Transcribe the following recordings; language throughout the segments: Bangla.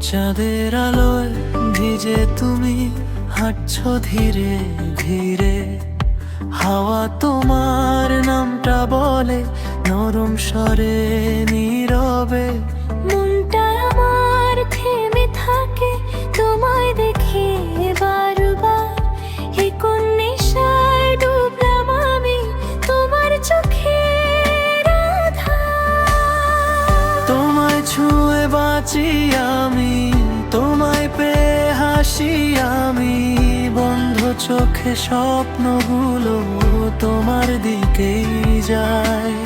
চাঁদের আলোয় ভিজে তুমি হাঁটছ ধীরে ধীরে। হাওয়া তোমার নামটা বলে নরম স্বরে নীরবে। বাঁচি আমি তোমায় পে হাসি আমি। বন্ধ চোখে স্বপ্নগুলো তোমার দিকেই যায়।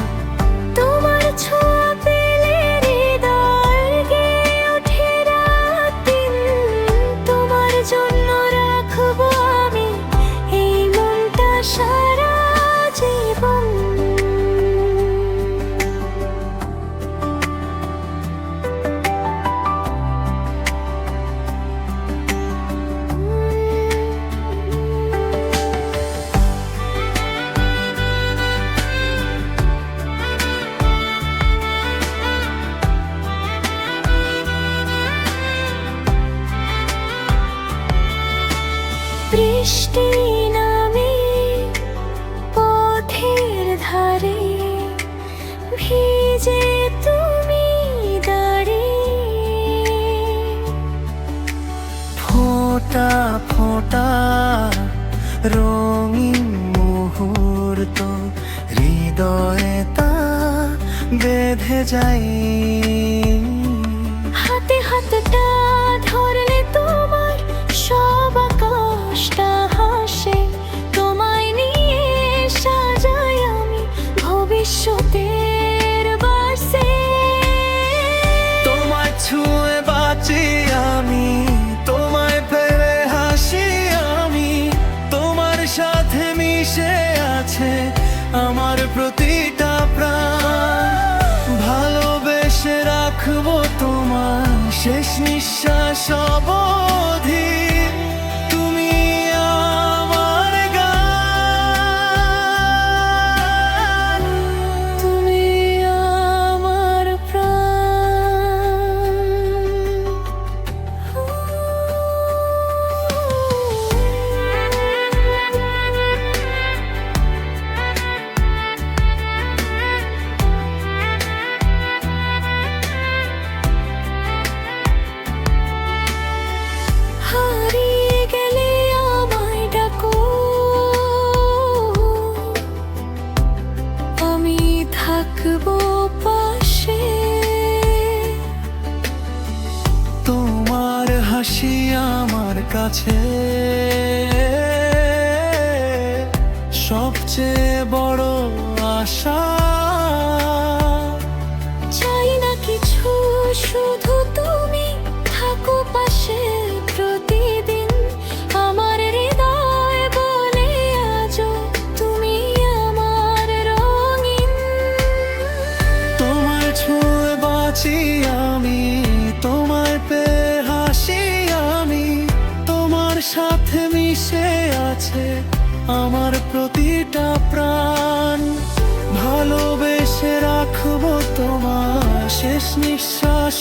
বৃষ্টি নামে পথের ধারে ভিজে তুমি দাঁড়িয়ে ফোঁটা ফোঁটা রঙিন মুহূর্ত হৃদয়ে তা বেঁধে যায়। আমার প্রতিটা প্রাণ। ভালোবেসে রাখব তোমার শেষ নিঃশ্বাস অবধি। কাছে। আছে আমার প্রতিটা প্রাণ। ভালোবেসে রাখব তোমার শেষ নিঃশ্বাস